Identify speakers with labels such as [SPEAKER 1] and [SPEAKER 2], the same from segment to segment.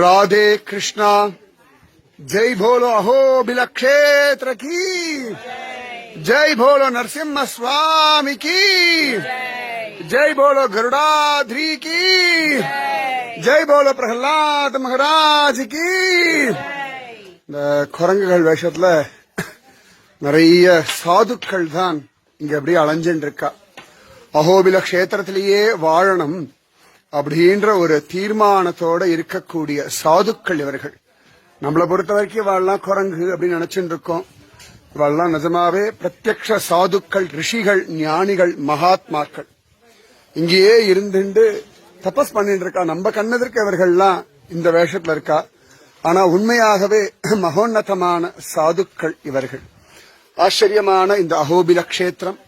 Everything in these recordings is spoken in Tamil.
[SPEAKER 1] ராதே கிருஷ்ணா। ஜெய் போலோ அஹோபில கஷேத்திர கீ। ஜெய் போலோ நரசிம்ம சுவாமி கீ। ஜெய் போலோ கருடாத்ரி கீ। ஜெய் போலோ பிரகலாத் மகராஜ் இந்த குரங்குகள் வேஷத்துல நிறைய சாதுக்கள் தான் இங்க அப்படியே அலைஞ்சுட்டு இருக்கா அஹோபில கஷேத்திரத்திலேயே வாழணும். அப்படின்ற ஒரு தீர்மானத்தோட இருக்கக்கூடிய சாதுக்கள் இவர்கள். நம்மளை பொறுத்த வரைக்கும் வாழலாம் குரங்கு அப்படின்னு நினைச்சுட்டு இருக்கோம் இவாள்லாம் நிஜமாவே பிரத்யக்ஷ சாதுக்கள் ரிஷிகள் ஞானிகள் மகாத்மாக்கள். இங்கேயே இருந்துட்டு தபஸ் பண்ணிட்டு இருக்கா நம்ம கண்ணதற்கு இவர்கள்லாம் இந்த வேஷத்துல இருக்கா. ஆனா உண்மையாகவே மகோன்னதமான சாதுக்கள் இவர்கள். ஆச்சரியமான இந்த அகோபில கஷேத்திரம்.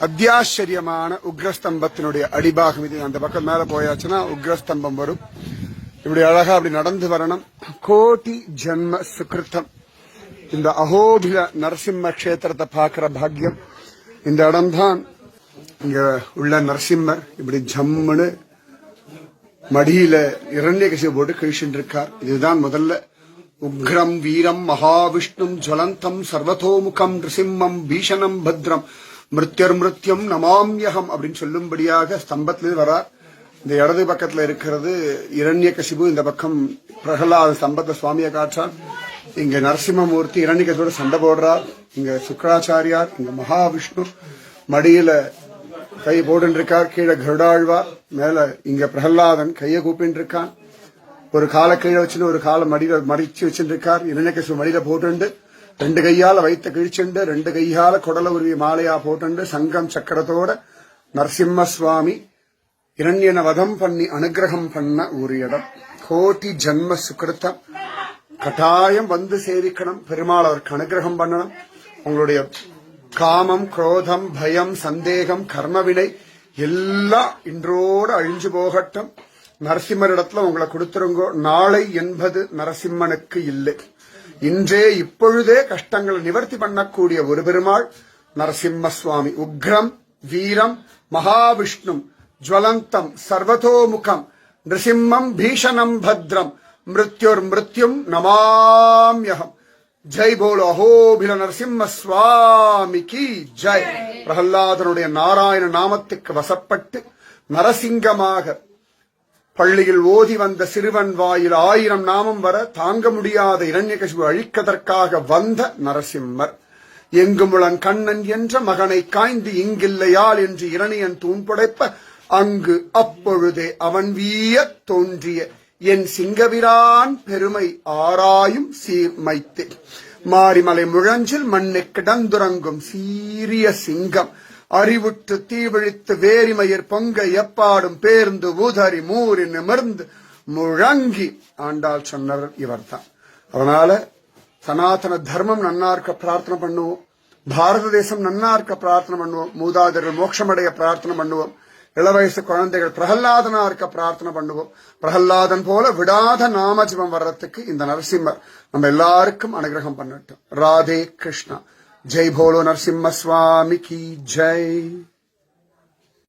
[SPEAKER 1] அத்தியாச்சரியமான உக்ரஸ்தம்பத்தினுடைய அடிபாகம் இது. அந்த பக்கம் மேல போயாச்சுன்னா உக்ரஸ்தம்பம் வரும். இப்படி அழகா அப்படி நடந்து வரணும். கோட்டி ஜென்ம சுகிருத்தம். இந்த அகோபில நரசிம்ம கஷேத்திரத்தை பார்க்கிற பாக்கியம். இந்த இடம்தான் இங்க உள்ள நரசிம்மர் இப்படி ஜம்முன்னு மடியில இரண்டிய இரண்யகசிய போட்டு கழிச்சுட்டு இருக்கார். இதுதான் முதல்ல. உக்ரம் வீரம் மகாவிஷ்ணும் ஜுவலந்தம் சர்வதோமுகம் நிருசிம்மம் பீஷணம் பத்ரம். மிருத்யர் மிருத்யம் நமாம்யகம் அப்படின்னு சொல்லும்படியாக ஸ்தம்பத்திலிருந்து வரார் இந்த இடது பக்கத்துல இருக்கிறது இரண்யகசிபு இந்த பக்கம் பிரகலாத ஸ்தம்பத்தை சுவாமியை காற்றார் இங்க நரசிம்மமூர்த்தி இரண்யகத்தோட சண்டை போடுறார். இங்க சுக்கராச்சாரியார் இங்க மகாவிஷ்ணு மடியில கை போட்டு இருக்கார் கீழே கருடாழ்வார் மேல இங்க பிரகலாதன் கையை கூப்பிட்டு இருக்கான் ஒரு காலை கீழே வச்சுட்டு ஒரு காலை மடியில மடிச்சு வச்சுட்டு இருக்கார் இரண்யகசிபு மடியில போட்டுண்டு ரெண்டு கையால வைத்த கிழிச்சுண்டு ரெண்டு கையால குடல உருவி மாலையா போட்டுண்டு சங்கம் சக்கரத்தோட நரசிம்ம சுவாமி இரண்யன வதம் பண்ணி அனுகிரகம் பண்ண ஒரு இடம் கோட்டி ஜன்ம சுக்கிருத்தம். கட்டாயம் வந்து சேவிக்கணும். பெருமாள் அவருக்கு அனுகிரகம் பண்ணணும். உங்களுடைய காமம் குரோதம் பயம் சந்தேகம் கர்மவினை எல்லாம் இன்றோடு அழிஞ்சு போகட்டும். நரசிம்மரிடத்துல உங்களை கொடுத்துருங்கோ. நாளை என்பது நரசிம்மனுக்கு இல்லை. இன்றே இப்பொழுதே கஷ்டங்களை நிவர்த்தி பண்ணக்கூடிய ஒரு பெருமாள் நரசிம்ம சுவாமி உக்ரம் வீரம் மகாவிஷ்ணு ஜுவலந்தம் சர்வதோமுகம் நிருசிம்மம் பீஷணம் பத்ரம். மிருத்யுர் மிருத்யும் நமாம்யகம். ஜெய் போலோ அஹோபில நரசிம்ம சுவாமிக்கு ஜெய். பிரகல்லாதனுடைய நாராயண நாமத்துக்கு வசப்பட்டு நரசிங்கமாக பள்ளியில் ஓதி வந்த சிறுவன் வாயில் ஆயிரம் நாமம் வர தாங்க முடியாத இரண்யகசிபு அழிக்கதற்காக வந்த நரசிம்மர். எங்குமுளன் கண்ணன் என்ற மகனை காய்ந்து இங்கில்லையால் என்று இரணியன் தூண்படைப்ப அங்கு அப்பொழுதே அவன் வீய தோன்றிய என் சிங்கவிரான் பெருமை ஆராயும் சீர்மைத்தே. மாரிமலை முழஞ்சில் மண்ணை கிடந்துறங்கும் சீரிய சிங்கம். அறிவுற்று தீவிழித்து வேரிமயிர் பொங்க எப்பாடும் பேர்ந்து ஊதறி மூறி நிமிர்ந்து முழங்கி ஆண்டாள் சொன்னவர் இவர்தான். அதனால சனாதன தர்மம் நன்னா இருக்க பிரார்த்தனை பண்ணுவோம். பாரத தேசம் நன்னா இருக்க பிரார்த்தனை பண்ணுவோம். மூதாதர்கள் மோட்சமடைய பிரார்த்தனை பண்ணுவோம். இளவயசு குழந்தைகள் பிரகல்லாதனா இருக்க பிரார்த்தனை பண்ணுவோம். பிரகல்லாதன் போல விடாத நாமஜபம் வர்றதுக்கு இந்த நரசிம்மர் நம்ம எல்லாருக்கும் அனுகிரகம் பண்ணட்டும். ராதே கிருஷ்ணா. ஜெய் போலோ நரசிம்ம சுவாமி கி ஜெய்